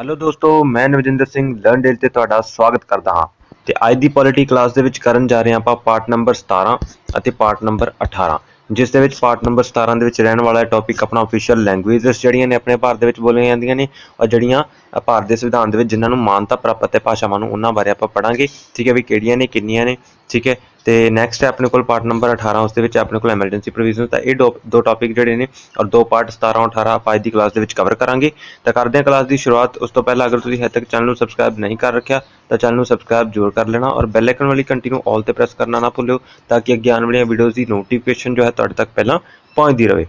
Hello ਦੋਸਤੋ, ਮੈਂ ਨਵਜਿੰਦਰ Singh learn Del ਤੇ ਤੁਹਾਡਾ ਸਵਾਗਤ ਕਰਦਾ ਹਾਂ। ਤੇ ਅੱਜ ਦੀ ਪੋਲਿਟੀ ਕਲਾਸ ਦੇ ਵਿੱਚ ਕਰਨ ਜਾ ਰਹੇ ਹਾਂ ਆਪਾਂ ਪਾਰਟ ਨੰਬਰ 17 ਅਤੇ ਪਾਰਟ ਨੰਬਰ 18 ਜਿਸ ਦੇ ਵਿੱਚ ਪਾਰਟ ਨੰਬਰ 17 ਦੇ ਵਿੱਚ ਰਹਿਣ ਵਾਲਾ ਟੌਪਿਕ ਆਪਣਾ ਅਫੀਸ਼ੀਅਲ ਲੈਂਗੁਏਜਸ ਜਿਹੜੀਆਂ ਨੇ ਆਪਣੇ ਭਾਰਤ ਦੇ ਵਿੱਚ ਬੋਲੀਆਂ ਜਾਂਦੀਆਂ ਨੇ ਔਰ ਜਿਹੜੀਆਂ ਭਾਰਤ ਦੇ ਸੰਵਿਧਾਨ ਦੇ ਵਿੱਚ ਜਿਨ੍ਹਾਂ ਨੂੰ ਮਾਨਤਾ ਪ੍ਰਾਪਤ ਹੈ ਭਾਸ਼ਾਵਾਂ ਨੂੰ ਉਹਨਾਂ ਬਾਰੇ ਆਪਾਂ ਪੜਾਂਗੇ ਠੀਕ ਹੈ ਵੀ ਕਿਹੜੀਆਂ ਨੇ, ਕਿੰਨੀਆਂ ਨੇ, ਠੀਕ ਹੈ, ਤੇ ਨੈਕਸਟ ਹੈ ਆਪਣੇ ਕੋਲ ਪਾਰਟ ਨੰਬਰ 18 ਉਸ ਦੇ ਵਿੱਚ ਆਪਣੇ ਕੋਲ ਐਮਰਜੈਂਸੀ ਪ੍ਰੋਵੀਜ਼ਨ ਤਾਂ ਇਹ ਦੋ ਦੋ ਟੌਪਿਕ ਜਿਹੜੇ ਨੇ ਔਰ ਦੋ ਪਾਰਟ 17 18 ਆਪਾਂ ਅੱਜ ਦੀ ਕਲਾਸ ਦੇ ਵਿੱਚ ਕਵਰ ਕਰਾਂਗੇ। ਤਾਂ ਕਰਦੇ ਹਾਂ ਕਲਾਸ ਦੀ ਸ਼ੁਰੂਆਤ, ਉਸ ਤੋਂ ਪਹਿਲਾਂ ਅਗਰ ਤੁਸੀਂ ਹਜੇ ਤੱਕ ਚੈਨਲ ਨੂੰ ਸਬਸਕ੍ਰਾਈਬ ਨਹੀਂ ਕਰ ਰੱਖਿਆ, ਤਾਂ ਚੈਨਲ ਨੂੰ ਸਬਸਕ੍ਰਾਈਬ ਜ਼ਰੂਰ ਕਰ ਲੈਣਾ ਔਰ ਬੈਲ ਆਈਕਨ ਵਾਲੀ ਘੰਟੀ ਨੂੰ ਆਲ ਤੇ ਪ੍ਰੈਸ ਕਰਨਾ ਨਾ ਭੁੱਲਿਓ, ਤਾਂ ਕਿ ਅੱਗੇ ਆਉਣ ਵਾਲੀਆਂ ਵੀਡੀਓਜ਼ ਦੀ ਨੋਟੀਫਿਕੇਸ਼ਨ ਜੋ ਹੈ ਤੁਹਾਡੇ ਤੱਕ ਪਹਿਲਾਂ ਪਹੁੰਚਦੀ ਰਹੇ।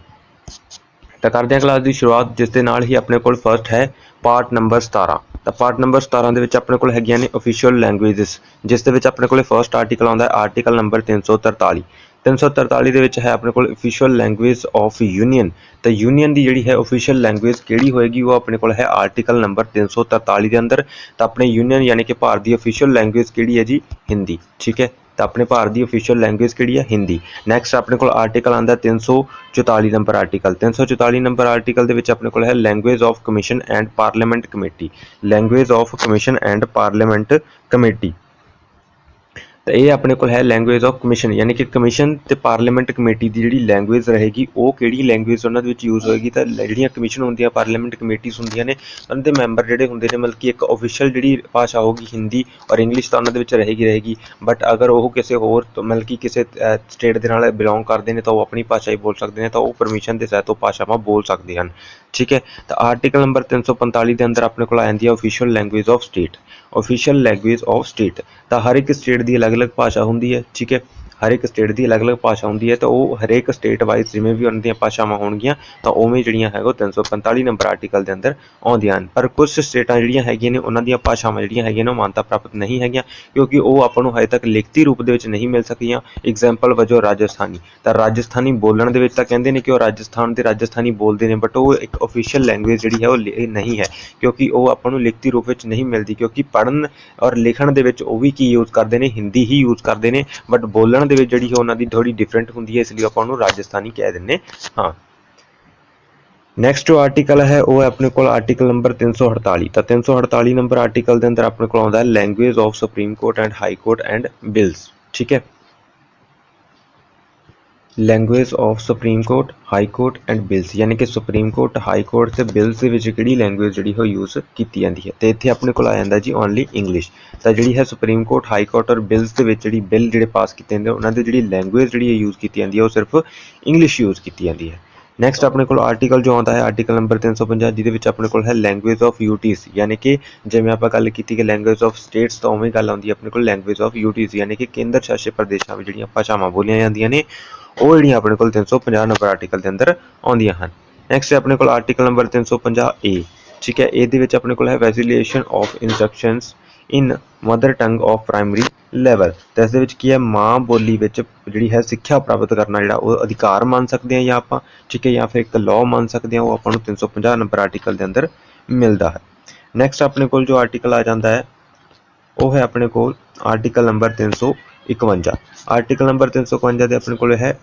ਤਾਂ ਕਰਦੇ ਹਾਂ ਕਲਾਸ ਦੀ ਸ਼ੁਰੂਆਤ, ਜਿਸ ਦੇ ਨਾਲ ਹੀ ਆਪਣੇ ਕੋਲ ਫਰਸਟ ਹੈ ਪਾਰਟ ਨੰਬਰ 17 ਤਾਂ ਪਾਰਟ ਨੰਬਰ 17 ਦੇ ਵਿੱਚ ਆਪਣੇ ਕੋਲ ਹੈਗੀਆਂ ਨੇ ਅਫੀਸ਼ੀਅਲ ਲੈਂਗੁਏਜਸ ਜਿਸ ਦੇ ਵਿੱਚ ਆਪਣੇ ਕੋਲੇ ਫਰਸਟ ਆਰਟੀਕਲ ਆਉਂਦਾ ਹੈ ਆਰਟੀਕਲ ਨੰਬਰ 343 343 ਦੇ ਵਿੱਚ ਹੈ ਆਪਣੇ ਕੋਲ ਅਫੀਸ਼ੀਅਲ ਲੈਂਗੁਏਜ ਆਫ ਯੂਨੀਅਨ ਤਾਂ ਯੂਨੀਅਨ ਦੀ ਜਿਹੜੀ ਹੈ ਅਫੀਸ਼ੀਅਲ ਲੈਂਗੁਏਜ ਕਿਹੜੀ ਹੋਏਗੀ, ਉਹ ਆਪਣੇ ਕੋਲ ਹੈ ਆਰਟੀਕਲ ਨੰਬਰ 343 ਦੇ ਅੰਦਰ। ਤਾਂ ਆਪਣੇ ਯੂਨੀਅਨ ਯਾਨੀ ਕਿ ਭਾਰਤ ਦੀ ਅਫੀਸ਼ੀਅਲ ਲੈਂਗੁਏਜ ਕਿਹੜੀ ਹੈ ਜੀ? ਹਿੰਦੀ। ਠੀਕ ਹੈ? ਤਾਂ ਆਪਣੇ ਭਾਰਤ ਦੀ ਅਫੀਸ਼ੀਅਲ ਲੈਂਗੁਏਜ ਕਿਹੜੀ ਹੈ ਹਿੰਦੀ। ਨੈਕਸਟ ਆਪਣੇ ਕੋਲ ਆਰਟੀਕਲ ਆਂਦਾ 344 ਨੰਬਰ ਆਰਟੀਕਲ 344 ਨੰਬਰ ਆਰਟੀਕਲ ਦੇ ਵਿੱਚ ਆਪਣੇ ਕੋਲ ਹੈ language of commission and parliament committee language of commission and parliament committee ਤਾਂ ਇਹ ਆਪਣੇ ਕੋਲ ਹੈ ਲੈਂਗੁਏਜ ਆਫ ਕਮਿਸ਼ਨ ਯਾਨੀ ਕਿ ਕਮਿਸ਼ਨ ਤੇ ਪਾਰਲੀਮੈਂਟ ਕਮੇਟੀ ਦੀ ਜਿਹੜੀ ਲੈਂਗੁਏਜ ਰਹੇਗੀ, ਉਹ ਕਿਹੜੀ ਲੈਂਗੁਏਜ ਉਹਨਾਂ ਦੇ ਵਿੱਚ ਯੂਜ਼ ਹੋਏਗੀ, ਤਾਂ ਜਿਹੜੀਆਂ ਕਮਿਸ਼ਨ ਹੁੰਦੀਆਂ ਪਾਰਲੀਮੈਂਟ ਕਮੇਟੀਆਂ ਹੁੰਦੀਆਂ ਨੇ, ਉਹਨਾਂ ਦੇ ਮੈਂਬਰ ਜਿਹੜੇ ਹੁੰਦੇ ਨੇ, ਮਤਲਬ ਕਿ ਇੱਕ ਅਫੀਸ਼ੀਅਲ ਜਿਹੜੀ ਭਾਸ਼ਾ ਹੋਗੀ ਹਿੰਦੀ ਔਰ ਇੰਗਲਿਸ਼ ਤਾਂ ਉਹਨਾਂ ਦੇ ਵਿੱਚ ਰਹੇਗੀ ਰਹੇਗੀ ਬਟ ਅਗਰ ਉਹ ਕਿਸੇ ਹੋਰ ਮਤਲਬ ਕਿ ਕਿਸੇ ਸਟੇਟ ਦੇ ਨਾਲ ਬਿਲੋਂਗ ਕਰਦੇ ਨੇ, ਤਾਂ ਉਹ ਆਪਣੀ ਭਾਸ਼ਾ ਹੀ ਬੋਲ ਸਕਦੇ ਨੇ, ਤਾਂ ਉਹ ਪਰਮਿਸ਼ਨ ਦੇ ਸਹਿਤ ਉਹ ਭਾਸ਼ਾਵਾਂ ਬੋਲ ਸਕਦੇ ਹਨ, ਠੀਕ ਹੈ? ਤਾਂ ਆਰਟੀਕਲ ਨੰਬਰ 345 ਦੇ ਅੰਦਰ ਆਪਣੇ ਕੋਲ ਆ ਜਾਂਦੀ ਹੈ official language of state official language of state ਤਾਂ ਹਰ ਇੱਕ ਸਟੇਟ ਦੀ ਅਲੱਗ ਅਲੱਗ-ਅਲੱਗ ਭਾਸ਼ਾ ਹੁੰਦੀ ਹੈ ਠੀਕ ਹੈ? ਹਰ ਇੱਕ ਸਟੇਟ ਦੀ ਅਲੱਗ-ਅਲੱਗ ਭਾਸ਼ਾ ਹੁੰਦੀ ਹੈ, ਤਾਂ ਉਹ ਹਰੇਕ ਸਟੇਟ ਵਾਈਜ਼ ਜਿਵੇਂ ਵੀ ਉਹਨਾਂ ਦੀਆਂ ਭਾਸ਼ਾਵਾਂ ਹੋਣਗੀਆਂ, ਤਾਂ ਉਵੇਂ ਜਿਹੜੀਆਂ ਹੈਗਾ ਉਹ 345 ਨੰਬਰ ਆਰਟੀਕਲ ਦੇ ਅੰਦਰ ਆਉਂਦੀਆਂ ਹਨ। ਪਰ ਕੁਝ ਸਟੇਟਾਂ ਜਿਹੜੀਆਂ ਹੈਗੀਆਂ ਨੇ, ਉਹਨਾਂ ਦੀਆਂ ਭਾਸ਼ਾਵਾਂ ਜਿਹੜੀਆਂ ਹੈਗੀਆਂ ਨੇ, ਉਹ ਮਾਨਤਾ ਪ੍ਰਾਪਤ ਨਹੀਂ ਹੈਗੀਆਂ, ਕਿਉਂਕਿ ਉਹ ਆਪਾਂ ਨੂੰ ਹਜੇ ਤੱਕ ਲਿਖਤੀ ਰੂਪ ਦੇ ਵਿੱਚ ਨਹੀਂ ਮਿਲ ਸਕੀਆਂ। ਐਗਜ਼ਾਮਪਲ ਵਜੋਂ ਰਾਜਸਥਾਨੀ। ਤਾਂ ਰਾਜਸਥਾਨੀ ਬੋਲਣ ਦੇ ਵਿੱਚ ਤਾਂ ਕਹਿੰਦੇ ਨੇ ਕਿ ਉਹ ਰਾਜਸਥਾਨ ਦੇ ਰਾਜਸਥਾਨੀ ਬੋਲਦੇ ਨੇ ਬਟ ਉਹ ਇੱਕ ਅਫੀਸ਼ੀਅਲ ਲੈਂਗੁਏਜ ਜਿਹੜੀ ਹੈ, ਉਹ ਲਿ- ਨਹੀਂ ਹੈ, ਕਿਉਂਕਿ ਉਹ ਆਪਾਂ ਨੂੰ ਲਿਖਤੀ ਰੂਪ ਵਿੱਚ ਨਹੀਂ ਮਿਲਦੀ, ਕਿਉਂਕਿ ਪੜ੍ਹਨ ਔਰ ਲਿਖਣ ਦੇ ਵਿੱਚ ਉਹ ਵੀ ਕੀ ਯੂਜ਼ ਕਰਦੇ ਨੇ, ਹਿੰਦੀ ਹੀ ਯੂਜ਼ ਕਰਦੇ ਨੇ ਬਟ ਬੋਲਣ ਦੇ ਵਿੱਚ ਜਿਹੜੀ ਹੈ ਉਹਨਾਂ ਦੀ ਥੋੜੀ ਡਿਫਰੈਂਟ ਹੁੰਦੀ ਹੈ, ਇਸ ਲਈ ਆਪਾਂ ਉਹਨੂੰ ਰਾਜਸਥਾਨੀ ਕਹਿ ਦਿੰਨੇ ਹਾਂ। ਨੈਕਸਟ ਜੋ ਆਰਟੀਕਲ ਹੈ, ਉਹ ਹੈ ਆਪਣੇ ਕੋਲ ਆਰਟੀਕਲ ਨੰਬਰ 348 ਤਾਂ 348 ਨੰਬਰ ਆਰਟੀਕਲ ਦੇ ਅੰਦਰ ਆਪਣੇ ਕੋਲ ਆਉਂਦਾ ਹੈ language of supreme court and high court and bills ਠੀਕ ਹੈ? Language of supreme court high court and bills ਯਾਨੀ ਕਿ ਸੁਪਰੀਮ ਕੋਰਟ ਹਾਈ ਕੋਰਟ ਤੇ ਬਿਲਸ ਦੇ ਵਿੱਚ ਕਿਹੜੀ ਲੈਂਗੁਏਜ ਜਿਹੜੀ ਉਹ ਯੂਜ਼ ਕੀਤੀ ਜਾਂਦੀ ਹੈ? ਤੇ ਇੱਥੇ ਆਪਣੇ ਕੋਲ ਆ ਜਾਂਦਾ ਜੀ ਓਨਲੀ ਇੰਗਲਿਸ਼ ਤਾਂ ਜਿਹੜੀ ਹੈ ਸੁਪਰੀਮ ਕੋਰਟ ਹਾਈ ਕੋਰਟ ਔਰ ਬਿਲਸ ਦੇ ਵਿੱਚ ਜਿਹੜੀ ਬਿੱਲ ਜਿਹੜੇ ਪਾਸ ਕੀਤੇ ਜਾਂਦੇ ਉਹਨਾਂ ਦੀ ਜਿਹੜੀ ਲੈਂਗੁਏਜ ਜਿਹੜੀ ਹੈ ਯੂਜ਼ ਕੀਤੀ ਜਾਂਦੀ ਹੈ, ਉਹ ਸਿਰਫ ਇੰਗਲਿਸ਼ ਯੂਜ਼ ਕੀਤੀ ਜਾਂਦੀ ਹੈ। ਨੈਕਸਟ ਆਪਣੇ ਕੋਲ ਆਰਟੀਕਲ ਜੋ ਆਉਂਦਾ ਹੈ ਆਰਟੀਕਲ ਨੰਬਰ 350 ਜਿਹਦੇ ਵਿੱਚ ਆਪਣੇ ਕੋਲ ਹੈ ਲੈਂਗੁਏਜ ਆਫ ਯੂਟੀਸ ਯਾਨੀ ਕਿ ਜਿਵੇਂ ਆਪਾਂ ਗੱਲ ਕੀਤੀ ਕਿ ਲੈਂਗੁਏਜ ਆਫ ਸਟੇਟਸ ਤਾਂ ਉਵੇਂ ਗੱਲ ਆਉਂਦੀ ਹੈ, ਆਪਣੇ ਕੋਲ ਲੈਂਗੁਏਜ ਆਫ ਯੂਟੀਸ ਯਾਨੀ ਕਿ ਕੇਂਦਰ ਸ਼ਾਸਿਤ ਪ੍ਰਦੇਸ਼ਾਂ ਵਿੱਚ ਜਿਹੜੀਆਂ ਭਾਸ਼ਾਵਾਂ ਬੋਲੀਆਂ ਜਾਂਦੀਆਂ ਨੇ ਉਹ ਜਿਹੜੀਆਂ ਆਪਣੇ ਕੋਲ 350 ਨੰਬਰ ਆਰਟੀਕਲ ਦੇ ਅੰਦਰ ਆਉਂਦੀਆਂ ਹਨ। ਨੈਕਸਟ ਆਪਣੇ ਕੋਲ ਆਰਟੀਕਲ ਨੰਬਰ 350 ਏ ਠੀਕ ਹੈ? ਇਹਦੇ ਵਿੱਚ ਆਪਣੇ ਕੋਲ ਹੈ facilitation of instructions in mother tongue of primary level ਤਾਂ ਇਸ ਦੇ ਵਿੱਚ ਕੀ ਹੈ? ਮਾਂ ਬੋਲੀ ਵਿੱਚ ਜਿਹੜੀ ਹੈ ਸਿੱਖਿਆ ਪ੍ਰਾਪਤ ਕਰਨਾ ਜਿਹੜਾ ਉਹ ਅਧਿਕਾਰ ਮੰਨ ਸਕਦੇ ਹਾਂ ਜਾਂ ਆਪਾਂ, ਠੀਕ ਹੈ? ਜਾਂ ਫਿਰ ਇੱਕ ਲਾਅ ਮੰਨ ਸਕਦੇ ਹਾਂ, ਉਹ ਆਪਾਂ ਨੂੰ 350 ਨੰਬਰ ਆਰਟੀਕਲ ਦੇ ਅੰਦਰ ਮਿਲਦਾ ਹੈ। ਨੈਕਸਟ ਆਪਣੇ ਕੋਲ ਜੋ ਆਰਟੀਕਲ ਆ ਜਾਂਦਾ ਹੈ, ਉਹ ਹੈ ਆਪਣੇ ਕੋਲ ਆਰਟੀਕਲ ਨੰਬਰ 351 ਆਰਟੀਕਲ ਨੰਬਰ 351 ਦੇ ਆਪਣੇ ਕੋਲ ਹੈ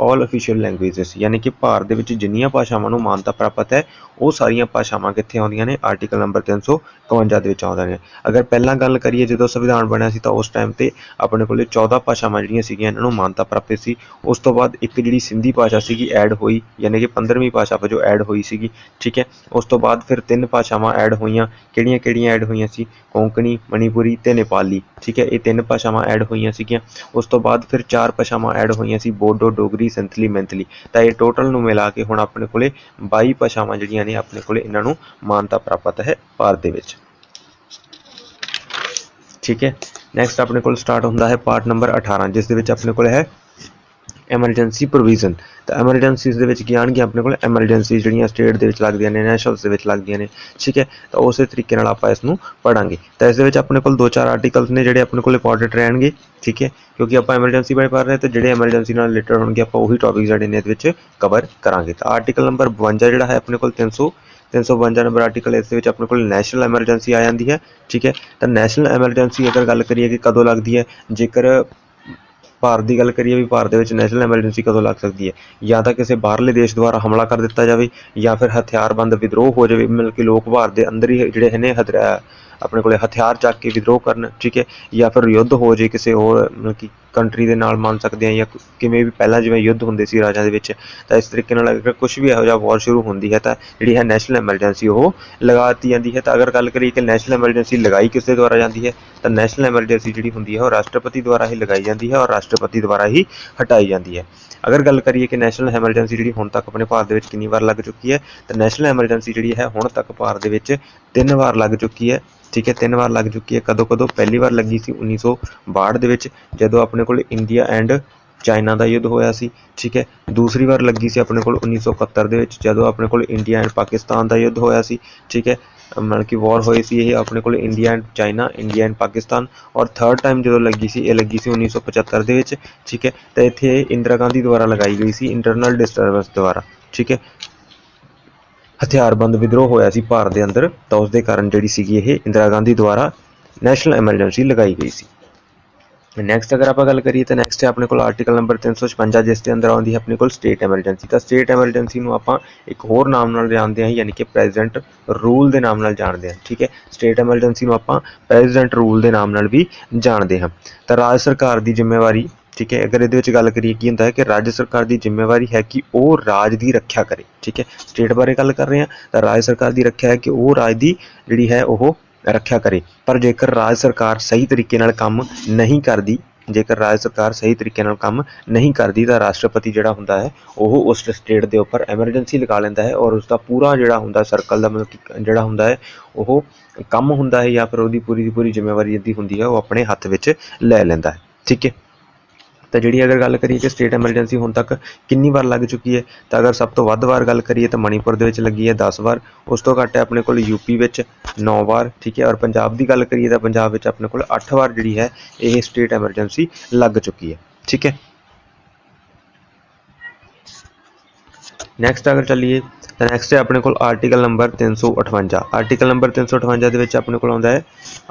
ਆਲ ਅਫੀਸ਼ੀਅਲ ਲੈਂਗੁਏਜਸ ਯਾਨੀ ਕਿ ਭਾਰਤ ਦੇ ਵਿੱਚ ਜਿੰਨੀਆਂ ਭਾਸ਼ਾਵਾਂ ਨੂੰ ਮਾਨਤਾ ਪ੍ਰਾਪਤ ਹੈ, ਉਹ ਸਾਰੀਆਂ ਭਾਸ਼ਾਵਾਂ ਕਿੱਥੇ ਆਉਂਦੀਆਂ ਨੇ? ਆਰਟੀਕਲ ਨੰਬਰ 351 ਦੇ ਵਿੱਚ ਆਉਂਦੀਆਂ ਨੇ। ਅਗਰ ਪਹਿਲਾਂ ਗੱਲ ਕਰੀਏ, ਜਦੋਂ ਸੰਵਿਧਾਨ ਬਣਿਆ ਸੀ, ਤਾਂ ਉਸ ਟਾਈਮ ਤੇ ਆਪਣੇ ਕੋਲੇ 14 ਭਾਸ਼ਾਵਾਂ ਜਿਹੜੀਆਂ ਸੀਗੀਆਂ, ਇਹਨਾਂ ਨੂੰ ਮਾਨਤਾ ਪ੍ਰਾਪਤ ਸੀ। ਉਸ ਤੋਂ ਬਾਅਦ ਇੱਕ ਜਿਹੜੀ ਸਿੰਧੀ ਭਾਸ਼ਾ ਸੀਗੀ ਐਡ ਹੋਈ, ਯਾਨੀ ਕਿ 15ਵੀਂ ਭਾਸ਼ਾ ਵਜੋਂ ਐਡ ਹੋਈ ਸੀਗੀ, ਠੀਕ ਹੈ? ਉਸ ਤੋਂ ਬਾਅਦ ਫਿਰ ਤਿੰਨ ਭਾਸ਼ਾਵਾਂ ਐਡ ਹੋਈਆਂ। ਕਿਹੜੀਆਂ ਕਿਹੜੀਆਂ ਐਡ ਹੋਈਆਂ ਸੀ? ਕੋਂਕਣੀ, ਮਣੀਪੁਰੀ ਤੇ ਨੇਪਾਲੀ, ਠੀਕ ਹੈ? ਇਹ ਤਿੰਨ ਭਾਸ਼ਾਵਾਂ ਐਡ ਹੋਈਆਂ ਸੀਗੀਆਂ। ਉਸ ਤੋਂ ਬਾਅਦ ਫਿਰ ਚਾਰ ਭਾਸ਼ਾਵਾਂ ਐਡ ਹੋਈਆਂ ਸੀ, ਬੋਡੋ, ਡੋਗਰੀ ਸੰਥਲੀ ਮੈਂਥਲੀ ਤਾਂ ਇਹ ਟੋਟਲ ਨੂੰ ਮਿਲਾ ਕੇ ਹੁਣ ਆਪਣੇ ਕੋਲੇ 22 ਭਾਸ਼ਾਵਾਂ ਜਿਹੜੀਆਂ ਨੇ, ਆਪਣੇ ਕੋਲੇ ਇਹਨਾਂ ਨੂੰ ਮਾਨਤਾ ਪ੍ਰਾਪਤ ਹੈ ਭਾਰਤ ਦੇ ਵਿੱਚ। ਠੀਕ ਹੈ। ਨੈਕਸਟ ਆਪਣੇ ਕੋਲ ਸਟਾਰਟ ਹੁੰਦਾ ਹੈ ਪਾਰਟ ਨੰਬਰ 18 ਜਿਸ ਦੇ ਵਿੱਚ ਆਪਣੇ ਕੋਲ ਹੈ ਐਮਰਜੈਂਸੀ ਪ੍ਰੋਵੀਜ਼ਨ ਤਾਂ ਐਮਰਜੈਂਸੀਜ਼ ਦੇ ਵਿੱਚ ਕੀ ਆਣਗੇ ਆਪਣੇ ਕੋਲ ਐਮਰਜੈਂਸੀ ਜਿਹੜੀਆਂ ਸਟੇਟ ਦੇ ਵਿੱਚ ਲੱਗਦੀਆਂ ਨੇ ਨੈਸ਼ਨਲਸ ਦੇ ਵਿੱਚ ਲੱਗਦੀਆਂ ਨੇ, ਠੀਕ ਹੈ? ਤਾਂ ਉਸੇ ਤਰੀਕੇ ਨਾਲ ਆਪਾਂ ਇਸ ਨੂੰ ਪੜਾਂਗੇ ਤਾਂ ਇਸ ਦੇ ਵਿੱਚ ਆਪਣੇ ਕੋਲ ਦੋ ਚਾਰ ਆਰਟੀਕਲਸ ਨੇ ਜਿਹੜੇ ਆਪਣੇ ਕੋਲ ਇੰਪੋਰਟੈਂਟ ਰਹਿਣਗੇ, ਠੀਕ ਹੈ? ਕਿਉਂਕਿ ਆਪਾਂ ਐਮਰਜੈਂਸੀ ਬਾਰੇ ਪੜ੍ਹ ਰਹੇ ਤੇ ਜਿਹੜੇ ਐਮਰਜੈਂਸੀ ਨਾਲ ਰਿਲੇਟਡ ਹੋਣਗੇ, ਆਪਾਂ ਉਹੀ ਟੌਪਿਕ ਜਿਹੜੇ ਨੇ ਇਹਦੇ ਵਿੱਚ ਕਵਰ ਕਰਾਂਗੇ। ਤਾਂ ਆਰਟੀਕਲ ਨੰਬਰ 52 ਜਿਹੜਾ ਹੈ, ਆਪਣੇ ਕੋਲ 300 352 ਨੰਬਰ ਆਰਟੀਕਲ ਇਸ ਦੇ ਵਿੱਚ ਆਪਣੇ ਕੋਲ ਨੈਸ਼ਨਲ ਐਮਰਜੈਂਸੀ ਆ ਜਾਂਦੀ ਹੈ, ਠੀਕ ਹੈ? ਤਾਂ ਨੈਸ਼ਨਲ ਐਮਰਜੈਂਸੀ ਅਗਰ ਗੱਲ ਕਰੀਏ ਕਿ ਕਦੋਂ ਲੱਗਦੀ ਹੈ? ਜੇਕਰ ਭਾਰਤ ਦੀ ਗੱਲ ਕਰੀਏ ਵੀ ਭਾਰਤ ਦੇ ਵਿੱਚ ਨੈਸ਼ਨਲ ਐਮਰਜੈਂਸੀ ਕਦੋਂ ਲੱਗ ਸਕਦੀ ਹੈ? ਜਾਂ ਤਾਂ ਕਿਸੇ ਬਾਹਰਲੇ ਦੇਸ਼ ਦੁਆਰਾ ਹਮਲਾ ਕਰ ਦਿੱਤਾ ਜਾਵੇ ਜਾਂ ਫਿਰ ਹਥਿਆਰਬੰਦ ਵਿਦਰੋਹ ਹੋ ਜਾਵੇ, ਮਤਲਬ ਕਿ ਲੋਕ ਭਾਰਤ ਦੇ ਅੰਦਰ ਹੀ ਜਿਹੜੇ ਨੇ ਆਪਣੇ ਕੋਲੇ ਹਥਿਆਰ ਚੱਕ ਕੇ ਵਿਦਰੋਹ ਕਰਨ, ਠੀਕ ਹੈ? ਜਾਂ ਫਿਰ ਯੁੱਧ ਹੋ ਜੇ ਕਿਸੇ ਹੋਰ, ਮਤਲਬ ਕਿ ਕੰਟਰੀ ਦੇ ਨਾਲ ਮੰਨ ਸਕਦੇ ਹਾਂ ਜਾਂ ਕਿਵੇਂ ਵੀ ਪਹਿਲਾਂ ਜਿਵੇਂ ਯੁੱਧ ਹੁੰਦੇ ਸੀ ਰਾਜਾਂ ਦੇ ਵਿੱਚ, ਤਾਂ ਇਸ ਤਰੀਕੇ ਨਾਲ ਅਗਰ ਕੁਝ ਵੀ ਇਹੋ ਜਿਹਾ ਵਾਰ ਸ਼ੁਰੂ ਹੁੰਦੀ ਹੈ ਤਾਂ ਜਿਹੜੀ ਹੈ ਨੈਸ਼ਨਲ ਐਮਰਜੈਂਸੀ ਉਹ ਲਗਾ ਦਿੱਤੀ ਜਾਂਦੀ ਹੈ। ਤਾਂ ਅਗਰ ਗੱਲ ਕਰੀਏ ਕਿ ਨੈਸ਼ਨਲ ਐਮਰਜੈਂਸੀ ਲਗਾਈ ਕਿਸ ਦੇ ਦੁਆਰਾ ਜਾਂਦੀ ਹੈ, ਤਾਂ ਨੈਸ਼ਨਲ ਐਮਰਜੈਂਸੀ ਜਿਹੜੀ ਹੁੰਦੀ ਹੈ ਉਹ ਰਾਸ਼ਟਰਪਤੀ ਦੁਆਰਾ ਹੀ ਲਗਾਈ ਜਾਂਦੀ ਹੈ ਔਰ ਰਾਸ਼ਟਰਪਤੀ ਦੁਆਰਾ ਹੀ ਹਟਾਈ ਜਾਂਦੀ ਹੈ। ਅਗਰ ਗੱਲ ਕਰੀਏ ਕਿ ਨੈਸ਼ਨਲ ਐਮਰਜੈਂਸੀ ਜਿਹੜੀ ਹੁਣ ਤੱਕ ਆਪਣੇ ਭਾਰਤ ਦੇ ਵਿੱਚ ਕਿੰਨੀ ਵਾਰ ਲੱਗ ਚੁੱਕੀ ਹੈ, ਤਾਂ ਨੈਸ਼ਨਲ ਐਮਰਜੈਂਸੀ ਜਿਹੜੀ ਹੈ ਹੁਣ ਤੱਕ ਭਾਰਤ ਦੇ ਵਿੱਚ ਤਿੰਨ ਵਾਰ ਲੱਗ ਚੁੱਕੀ ਹੈ। ਠੀਕ ਹੈ, ਤਿੰਨ ਵਾਰ ਲੱਗ ਚੁੱਕੀ ਹੈ। ਕਦੋਂ ਕਦੋਂ ਪਹਿਲੀ ਵਾਰ ਲੱਗੀ ਸੀ 1962 ਦੇ ਵਿੱਚ, ਜਦੋਂ ਆਪਣੇ ਆਪਣੇ ਕੋਲ ਇੰਡੀਆ ਐਂਡ ਚਾਈਨਾ ਦਾ ਯੁੱਧ ਹੋਇਆ ਸੀ, ਠੀਕ ਹੈ। ਦੂਸਰੀ ਵਾਰ ਲੱਗੀ ਸੀ ਆਪਣੇ ਕੋਲ 1971 ਦੇ ਵਿੱਚ, ਜਦੋਂ ਆਪਣੇ ਕੋਲ ਇੰਡੀਆ ਐਂਡ ਪਾਕਿਸਤਾਨ ਦਾ ਯੁੱਧ ਹੋਇਆ ਸੀ, ਠੀਕ ਹੈ। ਮਤਲਬ ਕਿ ਵਾਰ ਹੋਈ ਸੀ, ਇਹ ਆਪਣੇ ਕੋਲ India and China India and Pakistan ਔਰ ਥਰਡ ਟਾਈਮ ਜਦੋਂ ਲੱਗੀ ਸੀ, ਇਹ ਲੱਗੀ ਸੀ 1975 ਦੇ ਵਿੱਚ, ਠੀਕ ਹੈ। ਤਾਂ ਇੱਥੇ ਇੰਦਰਾ ਗਾਂਧੀ ਦੁਆਰਾ ਲਗਾਈ ਗਈ ਸੀ ਇੰਟਰਨਲ ਡਿਸਟਰਬੈਂਸ ਦੁਆਰਾ, ਠੀਕ ਹੈ। ਹਥਿਆਰਬੰਦ ਵਿਦਰੋਹ ਹੋਇਆ ਸੀ ਭਾਰਤ ਦੇ ਅੰਦਰ, ਤਾਂ ਉਸ ਦੇ ਕਾਰਨ ਜਿਹੜੀ ਸੀਗੀ ਇਹ ਇੰਦਰਾ ਗਾਂਧੀ ਦੁਆਰਾ ਨੈਸ਼ਨਲ ਐਮਰਜੈਂਸੀ ਲਗਾਈ ਗਈ ਸੀ। ਨੈਕਸਟ ਅਗਰ ਆਪਾਂ ਗੱਲ ਕਰੀਏ ਤਾਂ ਨੈਕਸਟ ਹੈ ਆਪਣੇ ਕੋਲ ਆਰਟੀਕਲ ਨੰਬਰ 356 ਜਿਸ ਦੇ ਅੰਦਰ ਆਉਂਦੀ ਹੈ ਆਪਣੇ ਕੋਲ ਸਟੇਟ ਐਮਰਜੈਂਸੀ ਤਾਂ ਸਟੇਟ ਐਮਰਜੈਂਸੀ ਨੂੰ ਆਪਾਂ ਇੱਕ ਹੋਰ ਨਾਮ ਨਾਲ ਜਾਣਦੇ ਹਾਂ, ਯਾਨੀ ਕਿ ਪ੍ਰੈਜ਼ੀਡੈਂਟ ਰੂਲ ਦੇ ਨਾਮ ਨਾਲ ਜਾਣਦੇ ਹਾਂ, ਠੀਕ ਹੈ? ਸਟੇਟ ਐਮਰਜੈਂਸੀ ਨੂੰ ਆਪਾਂ ਪ੍ਰੈਜ਼ੀਡੈਂਟ ਰੂਲ ਦੇ ਨਾਮ ਨਾਲ ਵੀ ਜਾਣਦੇ ਹਾਂ। ਤਾਂ ਰਾਜ ਸਰਕਾਰ ਦੀ ਜ਼ਿੰਮੇਵਾਰੀ, ਠੀਕ ਹੈ? ਅਗਰ ਇਹਦੇ ਵਿੱਚ ਗੱਲ ਕਰੀਏ, ਕੀ ਹੁੰਦਾ ਹੈ ਕਿ ਰਾਜ ਸਰਕਾਰ ਦੀ ਜ਼ਿੰਮੇਵਾਰੀ ਹੈ ਕਿ ਉਹ ਰਾਜ ਦੀ ਰੱਖਿਆ ਕਰੇ, ਠੀਕ ਹੈ? ਸਟੇਟ ਬਾਰੇ ਗੱਲ ਕਰ ਰਹੇ ਹਾਂ, ਤਾਂ ਰਾਜ ਸਰਕਾਰ ਦੀ ਰੱਖਿਆ ਹੈ ਕਿ ਉਹ ਰਾਜ ਦੀ ਜਿਹੜੀ ਹੈ, ਉਹ ਰੱਖਿਆ ਕਰੇ। ਪਰ ਜੇਕਰ ਰਾਜ ਸਰਕਾਰ ਸਹੀ ਤਰੀਕੇ ਨਾਲ ਕੰਮ ਨਹੀਂ ਕਰਦੀ, ਜੇਕਰ ਰਾਜ ਸਰਕਾਰ ਸਹੀ ਤਰੀਕੇ ਨਾਲ ਕੰਮ ਨਹੀਂ ਕਰਦੀ, ਤਾਂ ਰਾਸ਼ਟਰਪਤੀ ਜਿਹੜਾ ਹੁੰਦਾ ਹੈ, ਉਹ ਉਸ ਸਟੇਟ ਦੇ ਉੱਪਰ ਐਮਰਜੈਂਸੀ ਲਗਾ ਲੈਂਦਾ ਹੈ ਔਰ ਉਸ ਦਾ ਪੂਰਾ ਜਿਹੜਾ ਹੁੰਦਾ ਸਰਕਲ ਦਾ ਮਤਲਬ ਜਿਹੜਾ ਹੁੰਦਾ ਹੈ, ਉਹ ਕੰਮ ਹੁੰਦਾ ਹੈ ਜਾਂ ਫਿਰ ਉਹਦੀ ਪੂਰੀ ਦੀ ਪੂਰੀ ਜ਼ਿੰਮੇਵਾਰੀ ਜਿਹਦੀ ਹੁੰਦੀ ਹੈ, ਉਹ ਆਪਣੇ ਹੱਥ ਵਿੱਚ ਲੈ ਲੈਂਦਾ ਹੈ। ਠੀਕ ਹੈ। ਤਾਂ ਜਿਹੜੀ ਅਗਰ ਗੱਲ ਕਰੀਏ ਕਿ ਸਟੇਟ ਐਮਰਜੈਂਸੀ ਹੁਣ ਤੱਕ ਕਿੰਨੀ ਵਾਰ ਲੱਗ ਚੁੱਕੀ ਹੈ, ਤਾਂ ਅਗਰ ਸਭ ਤੋਂ ਵੱਧ ਵਾਰ ਗੱਲ ਕਰੀਏ ਤਾਂ ਮਣੀਪੁਰ ਦੇ ਵਿੱਚ ਲੱਗੀ ਹੈ 10 ਵਾਰ, ਉਸ ਤੋਂ ਘੱਟ ਹੈ ਆਪਣੇ ਕੋਲ ਯੂਪੀ ਵਿੱਚ 9 ਵਾਰ, ਠੀਕ ਹੈ, ਔਰ ਪੰਜਾਬ ਦੀ ਗੱਲ ਕਰੀਏ ਤਾਂ ਪੰਜਾਬ ਵਿੱਚ ਆਪਣੇ ਕੋਲ 8 ਵਾਰ ਜਿਹੜੀ ਹੈ, ਇਹ ਸਟੇਟ ਐਮਰਜੈਂਸੀ ਲੱਗ ਚੁੱਕੀ ਹੈ, ਠੀਕ ਹੈ। ਨੈਕਸਟ ਅਗਰ ਚੱਲੀਏ, ਤਾਂ ਨੈਕਸਟ ਹੈ ਆਪਣੇ ਕੋਲ ਆਰਟੀਕਲ ਨੰਬਰ 358 ਆਰਟੀਕਲ ਨੰਬਰ 358 ਦੇ ਵਿੱਚ ਆਪਣੇ ਕੋਲ ਆਉਂਦਾ ਹੈ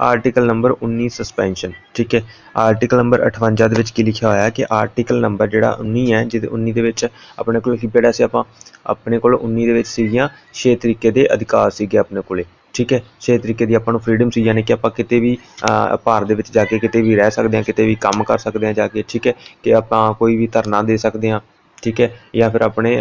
ਆਰਟੀਕਲ ਨੰਬਰ 19 ਸਸਪੈਂਸ਼ਨ ਠੀਕ ਹੈ? ਆਰਟੀਕਲ ਨੰਬਰ 58 ਦੇ ਵਿੱਚ ਕੀ ਲਿਖਿਆ ਹੋਇਆ ਹੈ ਕਿ ਆਰਟੀਕਲ ਨੰਬਰ ਜਿਹੜਾ 19 ਹੈ, ਜਿਹਦੇ 19 ਦੇ ਵਿੱਚ ਆਪਣੇ ਕੋਲ ਕੀ ਪੜਿਆ ਸੀ ਆਪਾਂ, ਆਪਣੇ ਕੋਲ 19 ਦੇ ਵਿੱਚ ਸੀਗੀਆਂ 6 ਤਰੀਕੇ ਦੇ ਅਧਿਕਾਰ ਸੀਗੇ ਆਪਣੇ ਕੋਲੇ, ਠੀਕ ਹੈ? 6 ਤਰੀਕੇ ਦੀ ਆਪਾਂ ਨੂੰ ਫ੍ਰੀडम ਸੀ, ਯਾਨੀ ਕਿ ਆਪਾਂ ਕਿਤੇ ਵੀ ਭਾਰਤ ਦੇ ਵਿੱਚ ਜਾ ਕੇ ਕਿਤੇ ਵੀ ਰਹਿ ਸਕਦੇ ਹਾਂ, ਕਿਤੇ ਵੀ ਕੰਮ ਕਰ ਸਕਦੇ ਹਾਂ ਜਾ ਕੇ, ਠੀਕ ਹੈ? ਕਿ ਆਪਾਂ ਕੋਈ ਵੀ ਧਰਨਾ ਦੇ ਸਕਦੇ ਹਾਂ, ਠੀਕ ਹੈ? ਜਾਂ ਫਿਰ ਆਪਣੇ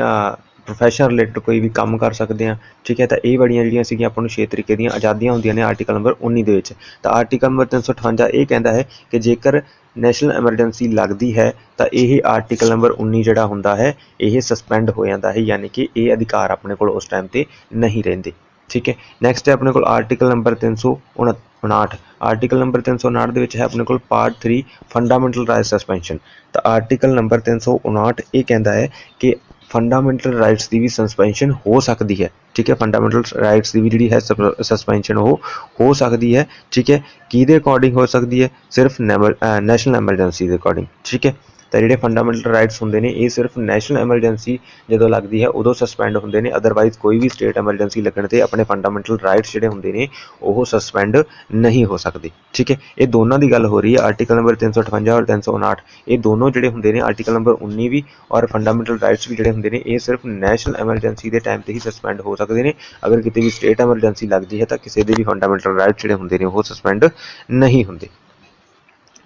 ਪ੍ਰੋਫੈਸ਼ਨ ਰਿਲੇਟਡ ਕੋਈ ਵੀ ਕੰਮ ਕਰ ਸਕਦੇ ਹਾਂ, ਠੀਕ ਹੈ, ਤਾਂ ਇਹ ਬੜੀਆਂ ਜਿਹੜੀਆਂ ਸੀਗੀਆਂ ਆਪਾਂ ਨੂੰ 6 ਤਰੀਕੇ ਦੀਆਂ ਆਜ਼ਾਦੀਆਂ ਹੁੰਦੀਆਂ ਨੇ ਆਰਟੀਕਲ ਨੰਬਰ 19 ਦੇ ਵਿੱਚ। ਤਾਂ ਆਰਟੀਕਲ ਨੰਬਰ 358 ਇਹ ਕਹਿੰਦਾ ਹੈ ਕਿ ਜੇਕਰ ਨੈਸ਼ਨਲ ਐਮਰਜੈਂਸੀ ਲੱਗਦੀ ਹੈ, ਤਾਂ ਇਹ ਆਰਟੀਕਲ ਨੰਬਰ 19 ਜਿਹੜਾ ਹੁੰਦਾ ਹੈ, ਇਹ ਸਸਪੈਂਡ ਹੋ ਜਾਂਦਾ ਹੈ, ਯਾਨੀ ਕਿ ਇਹ ਅਧਿਕਾਰ ਆਪਣੇ ਕੋਲ ਉਸ ਟਾਈਮ ਤੇ ਨਹੀਂ ਰਹਿੰਦੇ। ਠੀਕ ਹੈ ਨੈਕਸਟ ਹੈ ਆਪਣੇ ਕੋਲ ਆਰਟੀਕਲ ਨੰਬਰ 359 ਆਰਟੀਕਲ ਨੰਬਰ 359 ਦੇ ਵਿੱਚ ਹੈ ਆਪਣੇ ਕੋਲ ਪਾਰਟ 3 ਫੰਡਾਮੈਂਟਲ ਰਾਈਟ ਸਸਪੈਂਸ਼ਨ ਤਾਂ ਆਰਟੀਕਲ ਨੰਬਰ 359 ਇਹ ਕਹਿੰਦਾ ਹੈ ਕਿ ਫੰਡਾਮੈਂਟਲ ਰਾਈਟਸ ਦੀ ਵੀ ਸਸਪੈਂਸ਼ਨ ਹੋ ਸਕਦੀ ਹੈ, ਠੀਕ ਹੈ? ਫੰਡਾਮੈਂਟਲ ਰਾਈਟਸ ਦੀ ਵੀ ਜਿਹੜੀ ਹੈ ਸਸਪੈਂਸ਼ਨ ਉਹ ਹੋ ਸਕਦੀ ਹੈ, ਠੀਕ ਹੈ? ਕਿਹਦੇ ਅਕੋਰਡਿੰਗ ਹੋ ਸਕਦੀ ਹੈ? ਸਿਰਫ ਨੈਸ਼ਨਲ ਐਮਰਜੈਂਸੀ ਦੇ ਅਕੋਰਡਿੰਗ ਠੀਕ ਹੈ? ਤਾਂ ਜਿਹੜੇ ਫੰਡਾਮੈਂਟਲ ਰਾਈਟਸ ਹੁੰਦੇ ਨੇ, ਇਹ ਸਿਰਫ ਨੈਸ਼ਨਲ ਐਮਰਜੈਂਸੀ ਜਦੋਂ ਲੱਗਦੀ ਹੈ, ਉਦੋਂ ਸਸਪੈਂਡ ਹੁੰਦੇ ਨੇ। ਅਦਰਵਾਈਜ਼ ਕੋਈ ਵੀ ਸਟੇਟ ਐਮਰਜੈਂਸੀ ਲੱਗਣ ਤੇ ਆਪਣੇ ਫੰਡਾਮੈਂਟਲ ਰਾਈਟਸ ਜਿਹੜੇ ਹੁੰਦੇ ਨੇ, ਉਹ ਸਸਪੈਂਡ ਨਹੀਂ ਹੋ ਸਕਦੇ। ਠੀਕ ਹੈ? ਇਹ ਦੋਨਾਂ ਦੀ ਗੱਲ ਹੋ ਰਹੀ ਹੈ। ਆਰਟੀਕਲ ਨੰਬਰ 358 ਔਰ 359 ਇਹ ਦੋਨੋਂ ਜਿਹੜੇ ਹੁੰਦੇ ਨੇ ਆਰਟੀਕਲ ਨੰਬਰ 19 ਵੀ ਔਰ ਫੰਡਾਮੈਂਟਲ ਰਾਈਟਸ ਵੀ ਜਿਹੜੇ ਹੁੰਦੇ ਨੇ, ਇਹ ਸਿਰਫ ਨੈਸ਼ਨਲ ਐਮਰਜੈਂਸੀ ਦੇ ਟਾਈਮ ਤੇ ਹੀ ਸਸਪੈਂਡ ਹੋ ਸਕਦੇ ਨੇ। ਅਗਰ ਕਿਤੇ ਵੀ ਸਟੇਟ ਐਮਰਜੈਂਸੀ ਲੱਗਦੀ ਹੈ, ਤਾਂ ਕਿਸੇ ਦੇ ਵੀ ਫੰਡਾਮੈਂਟਲ ਰਾਈਟਸ ਜਿਹੜੇ ਹੁੰਦੇ ਨੇ, ਉਹ ਸਸਪੈਂਡ ਨਹੀਂ ਹੁੰਦੇ।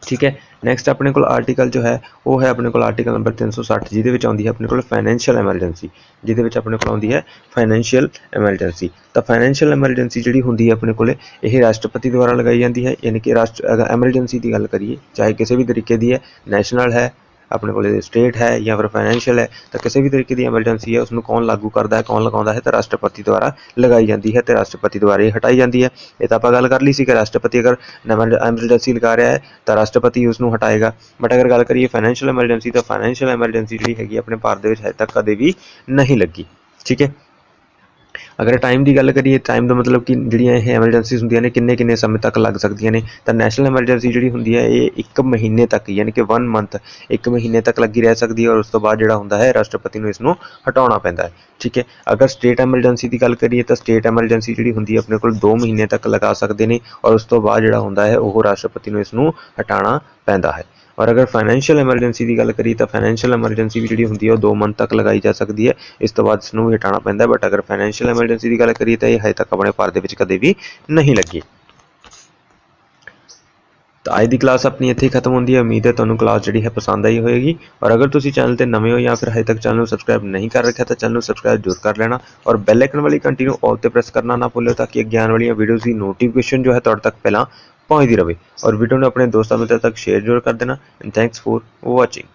ਠੀਕ ਹੈ? ਨੈਕਸਟ ਆਪਣੇ ਕੋਲ ਆਰਟੀਕਲ ਜੋ ਹੈ, ਉਹ ਹੈ ਆਪਣੇ ਕੋਲ ਆਰਟੀਕਲ ਨੰਬਰ 360 ਜਿਹਦੇ ਵਿੱਚ ਆਉਂਦੀ ਹੈ ਆਪਣੇ ਕੋਲ ਫਾਈਨੈਂਸ਼ੀਅਲ ਐਮਰਜੈਂਸੀ ਜਿਹਦੇ ਵਿੱਚ ਆਪਣੇ ਕੋਲ ਆਉਂਦੀ ਹੈ ਫਾਈਨੈਂਸ਼ੀਅਲ ਐਮਰਜੈਂਸੀ ਤਾਂ ਫਾਈਨੈਂਸ਼ੀਅਲ ਐਮਰਜੈਂਸੀ ਜਿਹੜੀ ਹੁੰਦੀ ਹੈ ਆਪਣੇ ਕੋਲ, ਇਹ ਰਾਸ਼ਟਰਪਤੀ ਦੁਆਰਾ ਲਗਾਈ ਜਾਂਦੀ ਹੈ, ਯਾਨੀ ਕਿ ਰਾਸ਼ਟਰ ਐਮਰਜੈਂਸੀ ਦੀ ਗੱਲ ਕਰੀਏ, ਚਾਹੇ ਕਿਸੇ ਵੀ ਤਰੀਕੇ ਦੀ ਹੈ ਨੈਸ਼ਨਲ ਹੈ ਆਪਣੇ ਕੋਲੇ ਸਟੇਟ ਹੈ ਜਾਂ ਫਿਰ ਫਾਈਨੈਂਸ਼ੀਅਲ ਹੈ, ਤਾਂ ਕਿਸੇ ਵੀ ਤਰੀਕੇ ਦੀ ਐਮਰਜੈਂਸੀ ਹੈ ਉਸ ਨੂੰ ਕੌਣ ਲਾਗੂ ਕਰਦਾ ਹੈ, ਕੌਣ ਲਗਾਉਂਦਾ ਹੈ, ਤਾਂ ਰਾਸ਼ਟਰਪਤੀ ਦੁਆਰਾ ਲਗਾਈ ਜਾਂਦੀ ਹੈ ਤੇ ਰਾਸ਼ਟਰਪਤੀ ਦੁਆਰਾ ਇਹ ਹਟਾਈ ਜਾਂਦੀ ਹੈ। ਇਹ ਤਾਂ ਆਪਾਂ ਗੱਲ ਕਰ ਲਈ ਸੀ ਕਿ ਰਾਸ਼ਟਰਪਤੀ ਅਗਰ ਐਮਰਜੈਂਸੀ ਲਗਾ ਰਿਹਾ ਹੈ, ਤਾਂ ਰਾਸ਼ਟਰਪਤੀ ਉਸ ਨੂੰ ਹਟਾਏਗਾ। ਬਟ ਅਗਰ ਗੱਲ ਕਰੀਏ ਫਾਈਨੈਂਸ਼ੀਅਲ ਐਮਰਜੈਂਸੀ ਤਾਂ ਫਾਈਨੈਂਸ਼ੀਅਲ ਐਮਰਜੈਂਸੀ ਜਿਹੜੀ ਹੈਗੀ ਆਪਣੇ ਭਾਰਤ ਦੇ ਵਿੱਚ ਹਜੇ ਤੱਕ ਕਦੇ ਵੀ ਨਹੀਂ ਲੱਗੀ। ਠੀਕ ਹੈ? ਅਗਰ ਟਾਈਮ ਦੀ ਗੱਲ ਕਰੀਏ ਟਾਈਮ ਦਾ ਮਤਲਬ ਕਿ ਜਿਹੜੀਆਂ ਇਹ ਐਮਰਜੈਂਸੀਜ਼ ਹੁੰਦੀਆਂ ਨੇ ਕਿੰਨੇ ਕਿੰਨੇ ਸਮੇਂ ਤੱਕ ਲੱਗ ਸਕਦੀਆਂ ਨੇ, ਤਾਂ ਨੈਸ਼ਨਲ ਐਮਰਜੈਂਸੀ ਜਿਹੜੀ ਹੁੰਦੀ ਹੈ, ਇਹ ਇੱਕ ਮਹੀਨੇ ਤੱਕ ਯਾਨੀ ਕਿ 1 ਮੰਥ ਇੱਕ ਮਹੀਨੇ ਤੱਕ ਲੱਗੀ ਰਹਿ ਸਕਦੀ ਹੈ ਔਰ ਉਸ ਤੋਂ ਬਾਅਦ ਜਿਹੜਾ ਹੁੰਦਾ ਹੈ, ਰਾਸ਼ਟਰਪਤੀ ਨੂੰ ਇਸ ਨੂੰ ਹਟਾਉਣਾ ਪੈਂਦਾ ਹੈ। ਠੀਕ ਹੈ? ਅਗਰ ਸਟੇਟ ਐਮਰਜੈਂਸੀ ਦੀ ਗੱਲ ਕਰੀਏ, ਤਾਂ ਸਟੇਟ ਐਮਰਜੈਂਸੀ ਜਿਹੜੀ ਹੁੰਦੀ ਹੈ, ਆਪਣੇ ਕੋਲ 2 ਮਹੀਨੇ ਤੱਕ ਲਗਾ ਸਕਦੇ ਨੇ ਔਰ ਉਸ ਤੋਂ ਬਾਅਦ ਜਿਹੜਾ ਹੁੰਦਾ ਹੈ, ਉਹ ਰਾਸ਼ਟਰਪਤੀ ਨੂੰ ਇਸ ਨੂੰ ਹਟਾਉਣਾ ਪੈਂਦਾ ਹੈ। ਔਰ ਅਗਰ ਫਾਈਨੈਂਸ਼ੀਅਲ ਐਮਰਜੈਂਸੀ ਦੀ ਗੱਲ ਕਰੀਏ ਤਾਂ ਫਾਈਨੈਂਸ਼ੀਅਲ ਐਮਰਜੈਂਸੀ ਵੀ ਜਿਹੜੀ ਹੁੰਦੀ ਹੈ ਉਹ 2 ਮੰਥ ਤੱਕ ਲਗਾਈ ਜਾ ਸਕਦੀ ਹੈ। ਇਸ ਤੋਂ ਬਾਅਦ ਇਸ ਨੂੰ ਹਟਾਉਣਾ ਪੈਂਦਾ ਬਟ ਅਗਰ ਫਾਈਨੈਂਸ਼ੀਅਲ ਐਮਰਜੈਂਸੀ ਦੀ ਗੱਲ ਕਰੀਏ ਤਾਂ ਇਹ ਹਜੇ ਤੱਕ ਆਪਣੇ ਭਾਰਤ ਦੇ ਵਿੱਚ ਕਦੇ ਵੀ ਨਹੀਂ ਲੱਗੀ। ਤਾਂ ਅੱਜ ਦੀ ਕਲਾਸ ਆਪਣੀ ਇੱਥੇ ਹੀ ਖਤਮ ਹੁੰਦੀ ਹੈ। ਉਮੀਦ ਹੈ ਤੁਹਾਨੂੰ ਕਲਾਸ ਜਿਹੜੀ ਹੈ ਪਸੰਦ ਆਈ ਹੋਵੇਗੀ ਔਰ ਅਗਰ ਤੁਸੀਂ ਚੈਨਲ ਤੇ ਨਵੇਂ ਹੋ ਜਾਂ ਫਿਰ ਹਜੇ ਤੱਕ ਚੈਨਲ ਨੂੰ ਸਬਸਕ੍ਰਾਈਬ ਨਹੀਂ ਕਰ ਰੱਖਿਆ ਤਾਂ ਚੈਨਲ ਨੂੰ ਸਬਸਕ੍ਰਾਈਬ ਜ਼ਰੂਰ ਕਰ ਲੈਣਾ। ਔਰ ਬੈਲ ਆਈਕਨ ਵਾਲੀ ਕੰਟੀਨਿਊ ਨੂੰ ਆਲ ਤੇ ਪ੍ਰੈਸ ਕਰਨਾ ਨਾ ਭੁੱਲਿਓ ਤਾਂ ਕਿ ਅੱਗੇ ਵਾਲੀਆਂ ਵੀਡੀਓਜ਼ ਦੀ ਨੋਟੀਫਿਕੇਸ਼ਨ ਜੋ ਹੈ ਤੁਹਾਡੇ ਤੱਕ ਪਹਿਲਾਂ ਪਹੁੰਚਦੀ ਰਹੇ ਔਰ ਵੀਡੀਓ ਨੂੰ ਆਪਣੇ ਦੋਸਤਾਂ ਮਿੱਤਰਾਂ ਤੱਕ ਸ਼ੇਅਰ ਜ਼ਰੂਰ ਕਰ ਦੇਣਾ। And thanks for watching